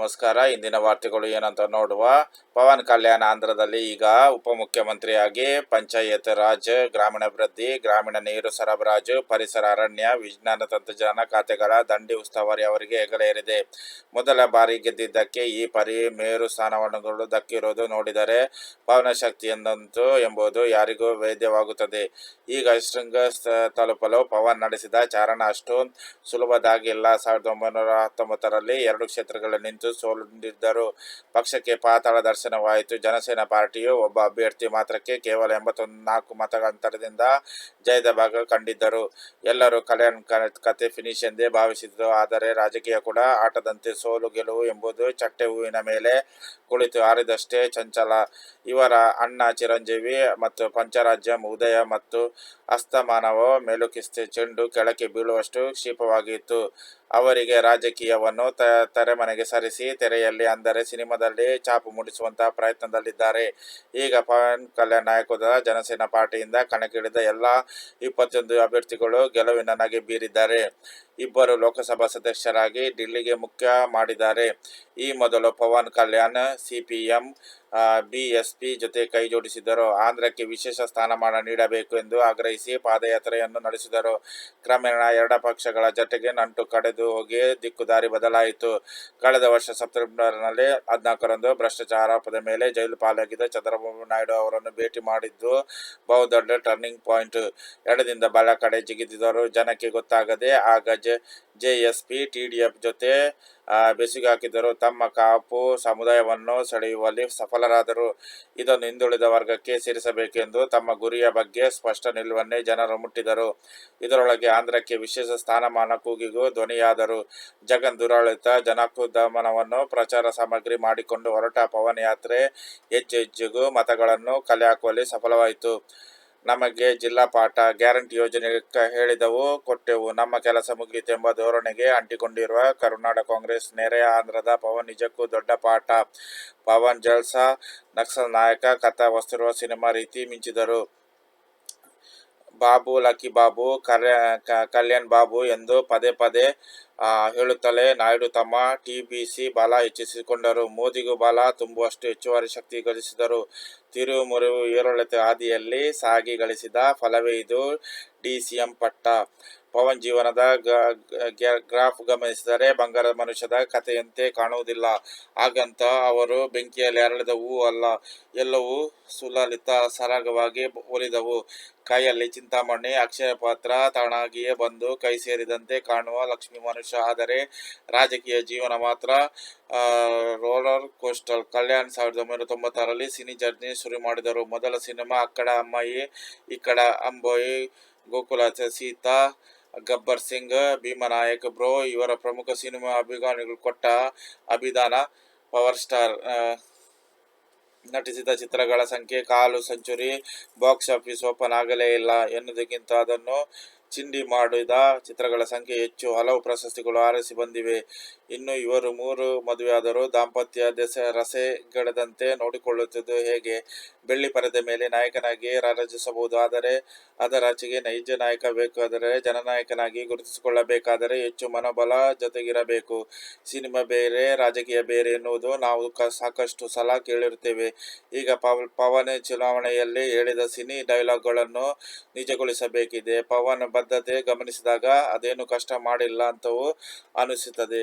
ನಮಸ್ಕಾರ. ಇಂದಿನ ವಾರ್ತೆಗಳು ಏನಂತ ನೋಡುವ ಪವನ್ ಕಲ್ಯಾಣ ಆಂಧ್ರದಲ್ಲಿ ಈಗ ಉಪಮುಖ್ಯಮಂತ್ರಿಯಾಗಿ ಪಂಚಾಯತ್ ರಾಜ್, ಗ್ರಾಮೀಣಾಭಿವೃದ್ಧಿ, ಗ್ರಾಮೀಣ ನೀರು ಸರಬರಾಜು, ಪರಿಸರ ಅರಣ್ಯ, ವಿಜ್ಞಾನ ತಂತ್ರಜ್ಞಾನ ಖಾತೆಗಳ ದಂಡಿ ಉಸ್ತುವಾರಿ ಅವರಿಗೆ ಹೆಗಲೇರಿದೆ ಮೊದಲ ಬಾರಿ ಗೆದ್ದಿದ್ದಕ್ಕೆ ಈ ಪರಿ ಮೇರು ಸ್ಥಾನವನ್ನು ದಕ್ಕಿರೋದು ನೋಡಿದರೆ ಪವನ ಶಕ್ತಿ ಎಂದಂತು ಎಂಬುದು ಯಾರಿಗೂ ವೇದ್ಯವಾಗುತ್ತದೆ. ಈಗ ಶೃಂಗ ತಲುಪಲು ಪವನ್ ನಡೆಸಿದ ಚಾರಣ ಅಷ್ಟು ಸುಲಭದಾಗಿಲ್ಲ. ಸಾವಿರದ ಒಂಬೈನೂರ ಹತ್ತೊಂಬತ್ತರಲ್ಲಿ ಎರಡು ಕ್ಷೇತ್ರಗಳಲ್ಲಿ ನಿಂತು ಸೋಲುಂಡಿದ್ದರು. ಪಕ್ಷಕ್ಕೆ ಪಾತಾಳ ದರ್ಶನವಾಯಿತು ಜನಸೇನಾ ಪಾರ್ಟಿಯು ಒಬ್ಬ ಅಭ್ಯರ್ಥಿ ಮಾತ್ರಕ್ಕೆ ಕೇವಲ ಎಂಬತ್ತೊಂದು ನಾಲ್ಕು ಮತಗಳ ಅಂತರದಿಂದ ಜಯದ ಭಾಗ ಕಂಡಿದ್ದರು. ಎಲ್ಲರೂ ಕಲ್ಯಾಣ ಕತೆ ಫಿನಿಶ್ ಎಂದೇ ಭಾವಿಸಿದರು. ಆದರೆ ರಾಜಕೀಯ ಕೂಡ ಆಟದಂತೆ ಸೋಲು ಗೆಲುವು ಎಂಬುದು ಚಟ್ಟೆ ಹೂವಿನ ಮೇಲೆ ಕುಳಿತು ಆರಿದಷ್ಟೇ ಚಂಚಲ. ಇವರ ಅಣ್ಣ ಚಿರಂಜೀವಿ ಮತ್ತು ಪಂಚರಾಜ್ಯಂ ಉದಯ ಮತ್ತು ಅಸ್ತಮಾನವು ಮೇಲುಕಿಸ್ತೆ ಚೆಂಡು ಕೆಳಕ್ಕೆ ಬೀಳುವಷ್ಟು ಕ್ಷೀಪವಾಗಿತ್ತು. ಅವರಿಗೆ ರಾಜಕೀಯವನ್ನು ತ, ತೆರೆಮನೆಗೆ ಸರಿಸಿ ತೆರೆಯಲ್ಲಿ ಅಂದರೆ ಸಿನಿಮಾದಲ್ಲಿ ಚಾಪು ಮೂಡಿಸುವಂತಹ ಪ್ರಯತ್ನದಲ್ಲಿದ್ದಾರೆ. ಈಗ ಪವನ್ ಕಲ್ಯಾಣ್ ನಾಯಕದ ಜನಸೇನಾ ಪಾರ್ಟಿಯಿಂದ ಕಣಕ್ಕಿಳಿದ ಎಲ್ಲ ಇಪ್ಪತ್ತೊಂದು ಅಭ್ಯರ್ಥಿಗಳು ಗೆಲುವಿನ ನಗೆ ಬೀರಿದ್ದಾರೆ. ಇಬ್ಬರು ಲೋಕಸಭಾ ಸದಸ್ಯರಾಗಿ ಡಿಲ್ಲಿಗೆ ಮುಖ್ಯ ಮಾಡಿದ್ದಾರೆ. ಈ ಮೊದಲು ಪವನ್ ಕಲ್ಯಾಣ್ ಸಿ ಬಿಎಸ್ಪಿ ಜೊತೆ ಕೈಜೋಡಿಸಿದರು ಆಂಧ್ರಕ್ಕೆ ವಿಶೇಷ ಸ್ಥಾನಮಾನ ನೀಡಬೇಕು ಎಂದು ಆಗ್ರಹಿಸಿ ಪಾದಯಾತ್ರೆಯನ್ನು ನಡೆಸಿದರು. ಕ್ರಮೇಣ ಎರಡ ಪಕ್ಷಗಳ ಜೊತೆಗೆ ನಂಟು ಕಡೆದು ಹೋಗಿ ದಿಕ್ಕು ದಾರಿ ಬದಲಾಯಿತು. ಕಳೆದ ವರ್ಷ ಸೆಪ್ಟೆಂಬರ್ನಲ್ಲಿ ಹದಿನಾಲ್ಕರಂದು ಭ್ರಷ್ಟಾಚಾರ ಆರೋಪದ ಮೇಲೆ ಜೈಲು ಪಾಲಾಗಿದ್ದ ಚಂದ್ರಬಾಬು ನಾಯ್ಡು ಅವರನ್ನು ಭೇಟಿ ಮಾಡಿದ್ದು ಬಹುದೊಡ್ಡ ಟರ್ನಿಂಗ್ ಪಾಯಿಂಟ್ ಎಡದಿಂದ ಬಲ ಕಡೆ ಜಿಗಿದಿದ್ದರು. ಜನಕ್ಕೆ ಗೊತ್ತಾಗದೆ ಆಗ ಜೆಎಸ್ಪಿ ಟಿಡಿಎಫ್ ಜೊತೆ ಹಾಕಿದರು ತಮ್ಮ ಕಾಪು ಸಮುದಾಯವನ್ನು ಸೆಳೆಯುವಲ್ಲಿ ಸಫಲರಾದರು. ಇದನ್ನು ಹಿಂದುಳಿದ ವರ್ಗಕ್ಕೆ ಸೇರಿಸಬೇಕೆಂದು ತಮ್ಮ ಗುರಿಯ ಬಗ್ಗೆ ಸ್ಪಷ್ಟ ನಿಲುವನ್ನೇ ಜನರು ಮುಟ್ಟಿದರು. ಇದರೊಳಗೆ ಆಂಧ್ರಕ್ಕೆ ವಿಶೇಷ ಸ್ಥಾನಮಾನ ಕೂಗಿಗೂ ಧ್ವನಿಯಾದರು. ಜಗನ್ ದುರಾಳಿತ ಜನಕುದಮನವನ್ನು ಪ್ರಚಾರ ಸಾಮಗ್ರಿ ಮಾಡಿಕೊಂಡು ಹೊರಟ ಪವನ್ ಯಾತ್ರೆ ಹೆಚ್ಚು ಹೆಚ್ಚಿಗೂ ಮತಗಳನ್ನು ಕಲೆ ಹಾಕುವಲ್ಲಿ ಸಫಲವಾಯಿತು. ನಮಗೆ ಜಿಲ್ಲಾ ಪಾಠ ಗ್ಯಾರಂಟಿ ಯೋಜನೆ ಹೇಳಿದವು, ಕೊಟ್ಟೆವು. ನಮ್ಮ ಕೆಲಸ ಮುಗಿಯಿತೆಂಬ ಧೋರಣೆಗೆ ಅಂಟಿಕೊಂಡಿರುವ ಕರುನಾಡ ಕಾಂಗ್ರೆಸ್ ನೆರೆಯ ಆಂಧ್ರದ ಪವನ್ ನಿಜಕ್ಕೂ ದೊಡ್ಡ ಪಾಠ. ಪವನ್ ಜಲ್ಸಾ, ನಕ್ಸಲ್ ನಾಯಕ, ಕಥಾ, ವಸ್ತಿರುವ ಸಿನಿಮಾ ರೀತಿ ಮಿಂಚಿದರು. ಬಾಬು, ಲಕ್ಕಿ ಬಾಬು ಕಲ್ಯಾಣ್ ಬಾಬು ಎಂದು ಪದೇ ಪದೇ ಹೇಳುತ್ತಲೇ ನಾಯ್ಡು ತಮ್ಮ ಟಿಬಿಸಿ ಬಲ ಹೆಚ್ಚಿಸಿಕೊಂಡರು. ಮೋದಿಗೂ ಬಲ ತುಂಬುವಷ್ಟು ಹೆಚ್ಚುವರಿ ಶಕ್ತಿ ಗಳಿಸಿದರು. ತಿರುವು ಮುರಿವು ಏರೊಳತೆ ಹಾದಿಯಲ್ಲಿ ಸಾಗಿ ಗಳಿಸಿದ ಫಲವೇ ಇದು. ಡಿಸಿಎಂ ಪಟ್ಟ ಪವನ್ ಜೀವನದ ಗ್ರಾಫ್ ಗಮನಿಸಿದರೆ ಬಂಗಾರ ಮನುಷ್ಯದ ಕಥೆಯಂತೆ ಕಾಣುವುದಿಲ್ಲ. ಹಾಗಂತ ಅವರು ಬೆಂಕಿಯಲ್ಲಿ ಅರಳಿದ ಅಲ್ಲ, ಎಲ್ಲವೂ ಸುಲಲಿತ, ಸರಾಗವಾಗಿ ಒಲಿದವು. ಕೈಯಲ್ಲಿ ಚಿಂತಾಮಣಿ ಅಕ್ಷಯ ಪಾತ್ರ ತಾಣಾಗಿಯೇ ಬಂದು ಕೈ ಸೇರಿದಂತೆ ಕಾಣುವ ಲಕ್ಷ್ಮಿ ಮನುಷ್ಯ. ಆದರೆ ರಾಜಕೀಯ ಜೀವನ ಮಾತ್ರ ರೋಲರ್ ಕೋಸ್ಟಲ್ ಕಲ್ಯಾಣ್ ಸಾವಿರದ ಒಂಬೈನೂರ ತೊಂಬತ್ತಾರರಲ್ಲಿ ಸಿನಿ ಜರ್ನಿ ಶುರು ಮಾಡಿದರು. ಮೊದಲ ಸಿನಿಮಾ ಅಕ್ಕಡ ಅಮ್ಮಾಯಿ ಇಕ್ಕಡ ಅಂಬೋಯಿ, ಗೋಕುಲ, ಸೀತಾ ಗಬ್ಬರ್ ಸಿಂಗ್ ಭೀಮನಾಯಕ್ ಬ್ರೋ ಇವರ ಪ್ರಮುಖ ಸಿನಿಮಾ ಅಭಿಮಾನಿಗಳು ಕೊಟ್ಟ ಅಭಿದಾನ ಪವರ್ ಸ್ಟಾರ್ ನಟಿಸಿದ ಚಿತ್ರಗಳ ಸಂಖ್ಯೆ, ಕಾಲು ಸೆಂಚುರಿ ಬಾಕ್ಸ್ ಆಫೀಸ್ ಓಪನ್ ಆಗಲೇ ಇಲ್ಲ ಎನ್ನುವುದಕ್ಕಿಂತ ಅದನ್ನು ಚಿಂಡಿ ಮಾಡಿದ ಚಿತ್ರಗಳ ಸಂಖ್ಯೆ ಹೆಚ್ಚು. ಹಲವು ಪ್ರಶಸ್ತಿಗಳು ಆರಿಸಿ ಬಂದಿವೆ. ಇನ್ನು ಇವರು ಮೂರು ಮದುವೆಯಾದರೂ ದಾಂಪತ್ಯ ದೆಸೆ ಗಡದಂತೆ ನೋಡಿಕೊಳ್ಳುತ್ತಿದ್ದು ಹೇಗೆ? ಬೆಳ್ಳಿ ಪರದೆ ಮೇಲೆ ನಾಯಕನಾಗಿ ರಾರಾಜಿಸಬಹುದು. ಆದರೆ ಅದರಾಚೆಗೆ ನೈಜ ನಾಯಕ ಬೇಕಾದರೆ ಜನನಾಯಕನಾಗಿ ಗುರುತಿಸಿಕೊಳ್ಳಬೇಕಾದರೆ ಹೆಚ್ಚು ಮನೋಬಲ ಜೊತೆಗಿರಬೇಕು. ಸಿನಿಮಾ ಬೇರೆ, ರಾಜಕೀಯ ಬೇರೆ ಎನ್ನುವುದು ನಾವು ಸಾಕಷ್ಟು ಸಲ ಕೇಳಿರುತ್ತೇವೆ. ಈಗ ಪವ ಪವನ್ ಚುನಾವಣೆಯಲ್ಲಿ ಹೇಳಿದ ಸಿನಿ ಡೈಲಾಗ್ಗಳನ್ನು ನಿಜಗೊಳಿಸಬೇಕಿದೆ. ಪವನ್ ಬದ್ಧತೆ ಗಮನಿಸಿದಾಗ ಅದೇನು ಕಷ್ಟ ಮಾಡಿಲ್ಲ ಅಂತವೂ ಅನಿಸುತ್ತದೆ.